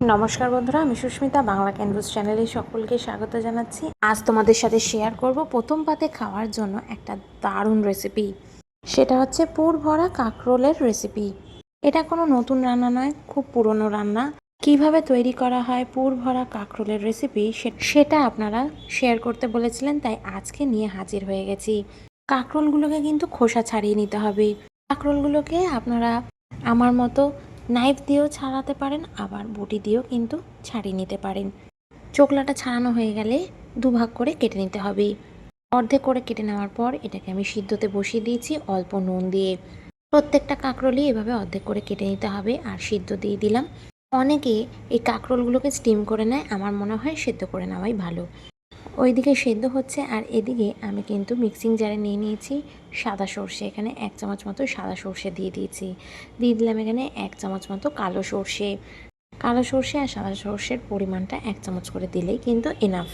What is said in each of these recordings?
নমস্কার বন্ধুরা, আমি সুস্মিতা, বাংলা ক্যানভাস চ্যানেলে সকলকে স্বাগত জানাচ্ছি। আজ তোমাদের সাথে শেয়ার করব প্রথম পাতে খাওয়ার জন্য একটা দারুণ রেসিপি সেটা হচ্ছে পুর ভরা কাঁকরোলের রেসিপি এটা কোনো নতুন রান্না নয়, খুব পুরনো রান্না। কীভাবে তৈরি করা হয় পুর ভরা কাঁকরোলের রেসিপি সেটা আপনারা শেয়ার করতে বলেছিলেন, তাই আজকে নিয়ে হাজির হয়ে গেছি। কাঁকরোলগুলোকে কিন্তু খোসা ছাড়িয়ে নিতে হবে। কাঁকরোলগুলোকে আপনারা আমার মতো নাইফ দিয়েও ছাড়াতে পারেন, আবার বটি দিয়েও কিন্তু ছাড়িয়ে নিতে পারেন। চোকলাটা ছাড়ানো হয়ে গেলে দুভাগ করে কেটে নিতে হবে। অর্ধেক করে কেটে নেওয়ার পর এটাকে আমি সিদ্ধতে বসিয়ে দিয়েছি অল্প নুন দিয়ে। প্রত্যেকটা কাঁকরোলই এভাবে অর্ধেক করে কেটে নিতে হবে আর সিদ্ধ দিয়ে দিলাম। অনেকে এই কাঁকরোলগুলোকে স্টিম করে নেয়, আমার মনে হয় সেদ্ধ করে নেওয়াই ভালো। ওইদিকে সেদ্ধ হচ্ছে আর এদিকে আমি কিন্তু মিক্সিং জারে নিয়ে নিয়েছি সাদা সর্ষে। এখানে এক চামচ মতো সাদা সর্ষে দিয়ে দিয়েছি। দিয়ে দিলাম এখানে এক চামচ মতো কালো সর্ষে। কালো সর্ষে আর সাদা সর্ষের পরিমাণটা এক চামচ করে দিলেই কিন্তু এনাফ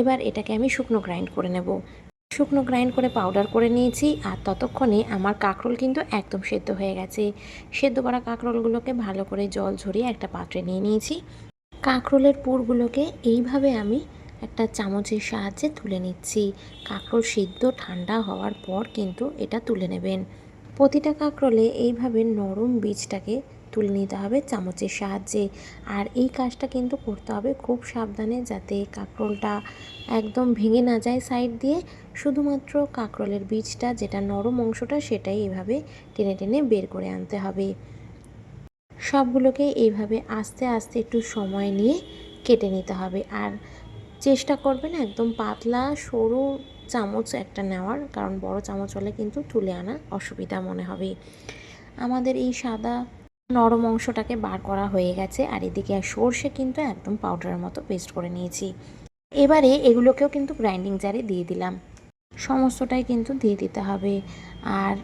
এবার এটাকে আমি শুকনো গ্রাইন্ড করে নেব। শুকনো গ্রাইন্ড করে পাউডার করে নিয়েছি আর ততক্ষণে আমার কাঁকরোল কিন্তু একদম সেদ্ধ হয়ে গেছে। সেদ্ধ করা কাঁকরোলগুলোকে ভালো করে জল ঝরিয়ে একটা পাত্রে নিয়ে নিয়েছি। কাঁকরোলের পুরগুলোকে এইভাবে আমি একটা চামচের সাহায্যে তুলে নিচ্ছি। কাঁকরোল সিদ্ধ ঠান্ডা হওয়ার পর কিন্তু এটা তুলে নেবেন। প্রতিটা কাঁকরোলে এইভাবে নরম বীজটাকে তুলে নিতে হবে চামচের সাহায্যে। আর এই কাজটা কিন্তু করতে হবে খুব সাবধানে যাতে কাঁকরোলটা একদম ভেঙে না যায় সাইড দিয়ে। শুধুমাত্র কাঁকরোলের বীজটা, যেটা নরম অংশটা, সেটাই এভাবে টেনে টেনে বের করে আনতে হবে। সবগুলোকে এইভাবে আস্তে আস্তে একটু সময় নিয়ে কেটে নিতে হবে। আর চেষ্টা করবেন একদম পাতলা, সরু চামচ একটা নেওয়ার, কারণ বড় চামচ হলে কিন্তু তুলে আনা অসুবিধা মনে হবে। আমাদের এই সাদা নরম অংশটাকে বার করা হয়ে গেছে, আর এদিকে সর্ষে কিন্তু একদম পাউডারের মতো পেস্ট করে নিয়েছি। এবারে এগুলোকেও কিন্তু গ্রাইন্ডিং জারে দিয়ে দিলাম। সমস্তটাই কিন্তু দিয়ে দিতে হবে। আর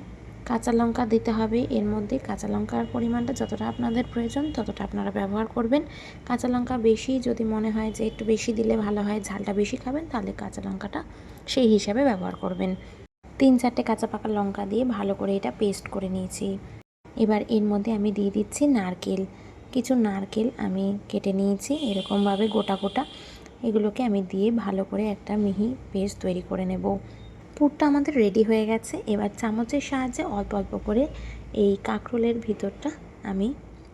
কাঁচা লঙ্কা দিতে হবে। এর মধ্যে কাঁচা লঙ্কার পরিমাণটা যতটা আপনাদের প্রয়োজন ততটা আপনারা ব্যবহার করবেন। কাঁচা লঙ্কা বেশি যদি মনে হয় যে একটু বেশি দিলে ভালো হয়, ঝালটা বেশি খাবেন তাহলে কাঁচা লঙ্কাটা সেই হিসাবে ব্যবহার করবেন। তিন চারটে কাঁচা পাকা লঙ্কা দিয়ে ভালো করে এটা পেস্ট করে নিয়েছি। এবার এর মধ্যে আমি দিয়ে দিচ্ছি নারকেল। কিছু নারকেল আমি কেটে নিয়েছি এরকমভাবে গোটা গোটা। এগুলোকে আমি দিয়ে ভালো করে একটা মিহি পেস্ট তৈরি করে নেব। পুরটা আমাদের রেডি হয়ে গেছে। এবার চামচের সাহায্যে অল্প অল্প করে এই কাঁকরোলের ভিতরটা আমি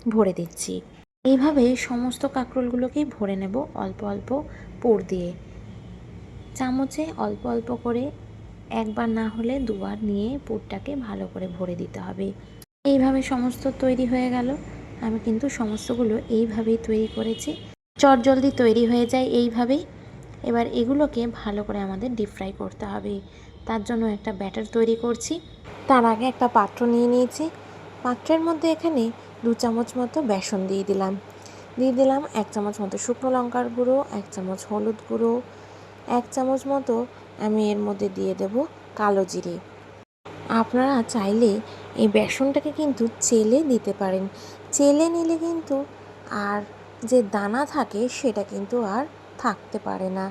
ভরে দিচ্ছি। এইভাবে সমস্ত কাঁকরোলগুলোকেই ভরে নেব অল্প অল্প পুর দিয়ে। চামচে অল্প অল্প করে একবার না হলে দুবার নিয়ে পুরটাকে ভালো করে ভরে দিতে হবে। এইভাবে সমস্ত তৈরি হয়ে গেল। আমি কিন্তু সমস্তগুলো এইভাবেই তৈরি করেছি। চট জলদি তৈরি হয়ে যায় এইভাবেই। এবার এগুলোকে ভালো করে আমাদের ডিপ ফ্রাই করতে হবে। তার জন্য একটা ব্যাটার তৈরি করছি। তার আগে একটা পাত্র নিয়ে নিয়েছি। পাত্রের মধ্যে এখানে দু চামচ মতো বেসন দিয়ে দিলাম। দিয়ে দিলাম এক চামচ মতো শুকনো লঙ্কার গুঁড়ো, এক চামচ হলুদ গুঁড়ো, এক চামচ মতো আমি এর মধ্যে দিয়ে দেব কালো জিরে। আপনারা চাইলে এই বেসনটাকে কিন্তু চেলে দিতে পারেন। চেলে নিলে কিন্তু আর যে দানা থাকে সেটা কিন্তু আর থাকতে পারে না।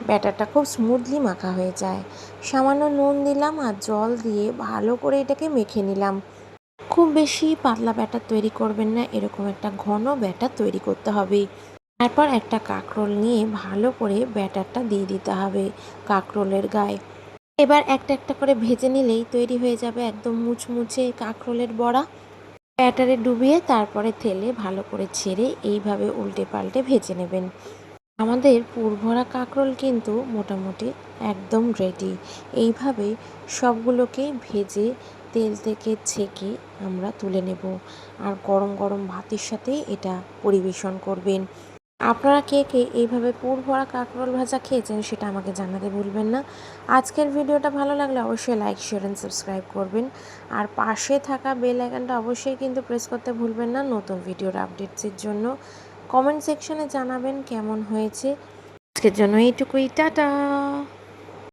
ব্যাটারটা খুব স্মুথলি মাখা হয়ে যায়। সামান্য নুন দিলাম আর জল দিয়ে ভালো করে এটাকে মেখে নিলাম। খুব বেশি পাতলা ব্যাটার তৈরি করবেন না, এরকম একটা ঘন ব্যাটার তৈরি করতে হবে। তারপর একটা কাঁকরোল নিয়ে ভালো করে ব্যাটারটা দিয়ে দিতে হবে কাঁকরোলের গায়ে। এবার একটা একটা করে ভেজে নিলেই তৈরি হয়ে যাবে একদম মুচমুচে কাঁকরোলের বড়া। ব্যাটারে ডুবিয়ে তারপরে তেলে ভালো করে ছেড়ে এইভাবে উল্টে পাল্টে ভেজে নেবেন। আমাদের পুরভরা কাঁকরোল কিন্তু মোটামুটি একদম রেডি এইভাবে সবগুলোকে ভেজে তেল থেকে ছেঁকে আমরা তুলে নেব। আর গরম গরম ভাতের সাথে এটা পরিবেশন করবেন। আপনারা কে কে এইভাবে পুর ভরা কাঁকরোল ভাজা খেয়েছেন সেটা আমাকে জানাতে ভুলবেন না। আজকের ভিডিওটা ভালো লাগলে অবশ্যই লাইক শেয়ার অ্যান্ড সাবস্ক্রাইব করবেন। আর পাশে থাকা বেল আইকনটা অবশ্যই কিন্তু প্রেস করতে ভুলবেন না নতুন ভিডিওর আপডেটসের জন্য। কমেন্ট সেকশনে জানাবেন কেমন হয়েছে। আজকের জন্য এইটুকুই টাটা।